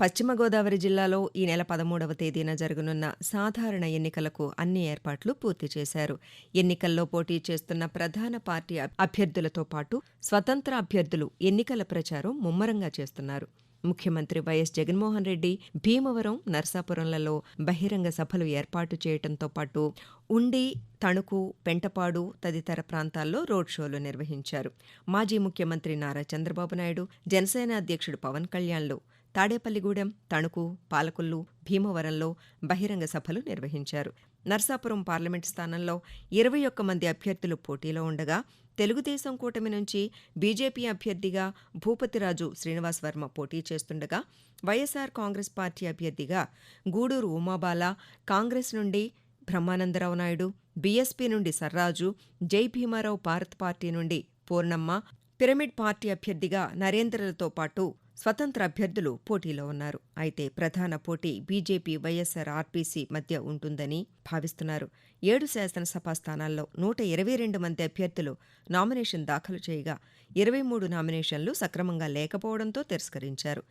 పశ్చిమ గోదావరి జిల్లాలో ఈ నెల పదమూడవ తేదీన జరగనున్న సాధారణ ఎన్నికలకు అన్ని ఏర్పాట్లు పూర్తి చేశారు. ఎన్నికల్లో పోటీ చేస్తున్న ప్రధాన పార్టీ అభ్యర్థులతో పాటు స్వతంత్ర అభ్యర్థులు ఎన్నికల ప్రచారం ముమ్మరంగా చేస్తున్నారు. ముఖ్యమంత్రి వైఎస్ జగన్మోహన్ రెడ్డి భీమవరం నర్సాపురంలలో బహిరంగ సభలు ఏర్పాటు చేయడంతో పాటు ఉండి తణుకు పెంటపాడు తదితర ప్రాంతాల్లో రోడ్ షోలు నిర్వహించారు. మాజీ ముఖ్యమంత్రి నారా చంద్రబాబు నాయుడు జనసేన అధ్యక్షుడు పవన్ కళ్యాణ్లు తాడేపల్లిగూడెం తణుకు పాలకొల్లు భీమవరంలో బహిరంగ సభలు నిర్వహించారు. నర్సాపురం పార్లమెంటు స్థానంలో ఇరవై ఒక్క మంది అభ్యర్థులు పోటీలో ఉండగా తెలుగుదేశం కూటమి నుంచి బీజేపీ అభ్యర్థిగా భూపతిరాజు శ్రీనివాస్ వర్మ పోటీ చేస్తుండగా వైఎస్ఆర్ కాంగ్రెస్ పార్టీ అభ్యర్థిగా గూడూరు ఉమాబాల కాంగ్రెస్ నుండి బ్రహ్మానందరావు నాయుడు బీఎస్పీ నుండి సర్రాజు జై భీమారావు భారత్ పార్టీ నుండి పూర్ణమ్మ పిరమిడ్ పార్టీ అభ్యర్థిగా నరేంద్రలతో పాటు స్వతంత్ర అభ్యర్థులు పోటీలో ఉన్నారు. అయితే ప్రధాన పోటీ బీజేపీ వైఎస్సార్ ఆర్పీసీ మధ్య ఉంటుందని భావిస్తున్నారు. ఏడు శాసనసభ స్థానాల్లో నూట ఇరవై రెండు మంది అభ్యర్థులు నామినేషన్ దాఖలు చేయగా ఇరవై మూడు నామినేషన్లు సక్రమంగా లేకపోవడంతో తిరస్కరించారు.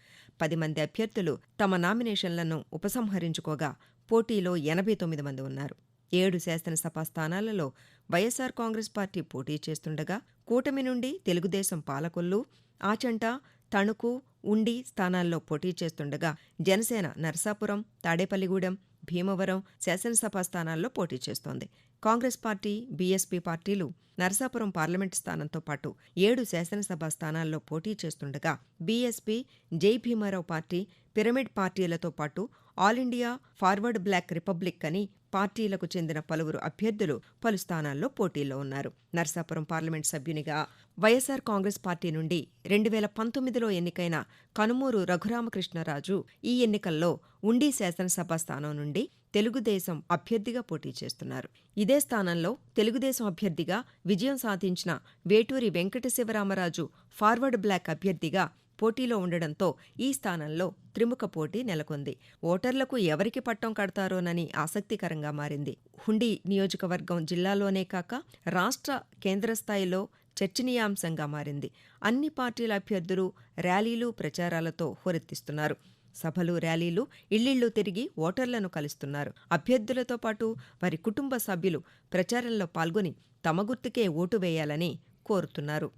పది మంది అభ్యర్థులు తమ నామినేషన్లను ఉపసంహరించుకోగా పోటీలో ఎనభై తొమ్మిది మంది ఉన్నారు. ఏడు శాసనసభ స్థానాలలో వైఎస్సార్ కాంగ్రెస్ పార్టీ పోటీ చేస్తుండగా కూటమి నుండి తెలుగుదేశం పాలకొల్లు ఆచంట తణుకు ఉండి స్థానాల్లో పోటీ చేస్తుండగా జనసేన నరసాపురం తాడేపల్లిగూడెం భీమవరం శాసనసభ స్థానాల్లో పోటీ చేస్తోంది. కాంగ్రెస్ పార్టీ బీఎస్పీ పార్టీలు నరసాపురం పార్లమెంటు స్థానంతో పాటు ఏడు శాసనసభ స్థానాల్లో పోటీ చేస్తుండగా బీఎస్పీ జై భీమారావు పార్టీ పిరమిడ్ పార్టీలతో పాటు All India Forward Bloc Republic అని పార్టీలకు చెందిన పలువురు అభ్యర్థులు పలు స్థానాల్లో పోటీల్లో ఉన్నారు. నర్సాపురం పార్లమెంట్ సభ్యునిగా వైఎస్సార్ కాంగ్రెస్ పార్టీ నుండి రెండు వేల పంతొమ్మిదిలో ఎన్నికైన కనుమూరు రఘురామకృష్ణరాజు ఈ ఎన్నికల్లో ఉండి శాసనసభ స్థానం నుండి తెలుగుదేశం అభ్యర్థిగా పోటీ చేస్తున్నారు. ఇదే స్థానంలో తెలుగుదేశం అభ్యర్థిగా విజయం సాధించిన వేటూరి వెంకట శివరామరాజు ఫార్వర్డ్ బ్లాక్ అభ్యర్థిగా పోటీలో ఉండడంతో ఈ స్థానంలో త్రిముఖ పోటీ నెలకొంది. ఓటర్లకు ఎవరికి పట్టం కడతారోనని ఆసక్తికరంగా మారింది. హుండీ నియోజకవర్గం జిల్లాలోనే కాక రాష్ట్ర కేంద్ర స్థాయిలో చర్చనీయాంశంగా మారింది. అన్ని పార్టీల అభ్యర్థులు ర్యాలీలు ప్రచారాలతో హోరెత్తిస్తున్నారు. సభలు ర్యాలీలు ఇళ్ళిళ్ళు తిరిగి ఓటర్లను కలుస్తున్నారు. అభ్యర్థులతో పాటు వారి కుటుంబ సభ్యులు ప్రచారంలో పాల్గొని తమ గుర్తుకే ఓటు వేయాలని కోరుతున్నారు.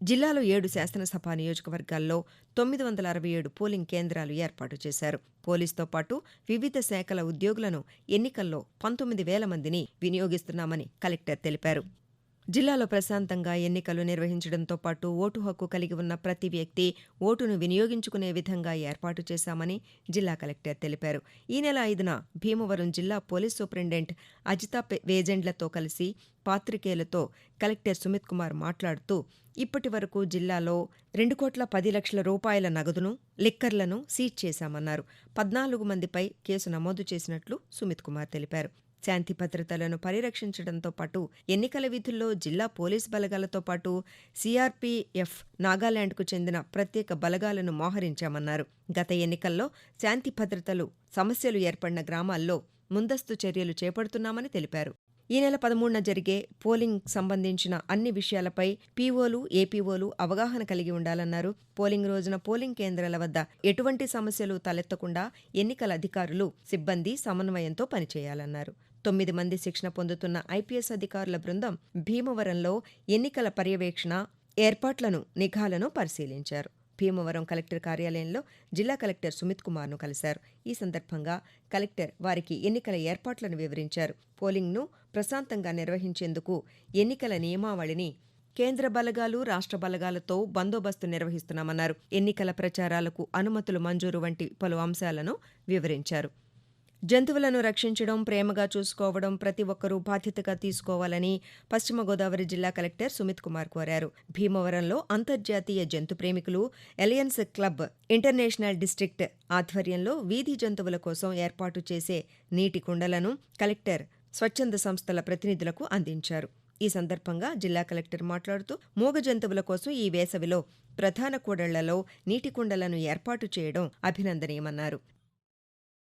జిల్లాలో ఏడు శాసనసభ నియోజకవర్గాల్లో తొమ్మిది వందల అరవై ఏడు పోలింగ్ కేంద్రాలు ఏర్పాటు చేశారు. పోలీసుతో పాటు వివిధ శాఖల ఉద్యోగులను ఎన్నికల్లో పంతొమ్మిది వేల మందిని వినియోగిస్తున్నామని కలెక్టర్ తెలిపారు. జిల్లాలో ప్రశాంతంగా ఎన్నికలు నిర్వహించడంతో పాటు ఓటు హక్కు కలిగి ఉన్న ప్రతి వ్యక్తి ఓటును వినియోగించుకునే విధంగా ఏర్పాటు చేశామని జిల్లా కలెక్టర్ తెలిపారు. ఈ నెల ఐదున భీమవరం జిల్లా పోలీస్ సూపరింటెండెంట్ అజితా వేజెండ్లతో కలిసి పాత్రికేయులతో కలెక్టర్ సుమిత్ కుమార్ మాట్లాడుతూ ఇప్పటి వరకు జిల్లాలో రెండు కోట్ల పది లక్షల రూపాయల నగదును లిక్కర్లను సీజ్ చేశామన్నారు. పద్నాలుగు మందిపై కేసు నమోదు చేసినట్లు సుమిత్ కుమార్ తెలిపారు. శాంతి భద్రతలను పరిరక్షించడంతో పాటు ఎన్నికల విధుల్లో జిల్లా పోలీస్ బలగాలతో పాటు సిఆర్పీఎఫ్ నాగాలాండ్కు చెందిన ప్రత్యేక బలగాలను మోహరించామన్నారు. గత ఎన్నికల్లో శాంతి భద్రతలు సమస్యలు ఏర్పడిన గ్రామాల్లో ముందస్తు చర్యలు చేపడుతున్నామని తెలిపారు. ఈ నెల పదమూడున జరిగే పోలింగ్ సంబంధించిన అన్ని విషయాలపై పీఓలు ఏపీఓలు అవగాహన కలిగి ఉండాలన్నారు. పోలింగ్ రోజున పోలింగ్ కేంద్రాల వద్ద ఎటువంటి సమస్యలు తలెత్తకుండా ఎన్నికల అధికారులు సిబ్బంది సమన్వయంతో పనిచేయాలన్నారు. తొమ్మిది మంది శిక్షణ పొందుతున్న ఐపీఎస్ అధికారుల బృందం భీమవరంలో ఎన్నికల పర్యవేక్షణ ఏర్పాట్లను నిఘాలను పరిశీలించారు. భీమవరం కలెక్టర్ కార్యాలయంలో జిల్లా కలెక్టర్ సుమిత్ కుమార్ను కలిశారు. ఈ సందర్భంగా కలెక్టర్ వారికి ఎన్నికల ఏర్పాట్లను వివరించారు. పోలింగ్ను ప్రశాంతంగా నిర్వహించేందుకు ఎన్నికల నియమావళిని కేంద్ర బలగాలు రాష్ట్ర బలగాలతో బందోబస్తు నిర్వహిస్తున్నామన్నారు. ఎన్నికల ప్రచారాలకు అనుమతులు మంజూరు వంటి పలు అంశాలను వివరించారు. జంతువులను రక్షించడం ప్రేమగా చూసుకోవడం ప్రతి ఒక్కరూ బాధ్యతగా తీసుకోవాలని పశ్చిమ గోదావరి జిల్లా కలెక్టర్ సుమిత్ కుమార్ కోరారు. భీమవరంలో అంతర్జాతీయ జంతు ప్రేమికులు ఎలియన్స్ క్లబ్ ఇంటర్నేషనల్ డిస్టిక్ట్ ఆధ్వర్యంలో వీధి జంతువుల కోసం ఏర్పాటు చేసే నీటి కుండలను కలెక్టర్ స్వచ్ఛంద సంస్థల ప్రతినిధులకు అందించారు. ఈ సందర్భంగా జిల్లా కలెక్టర్ మాట్లాడుతూ మూగ జంతువుల కోసం ఈ వేసవిలో ప్రధాన కూడళ్ళలో నీటి కుండలను ఏర్పాటు చేయడం అభినందనీయమన్నారు.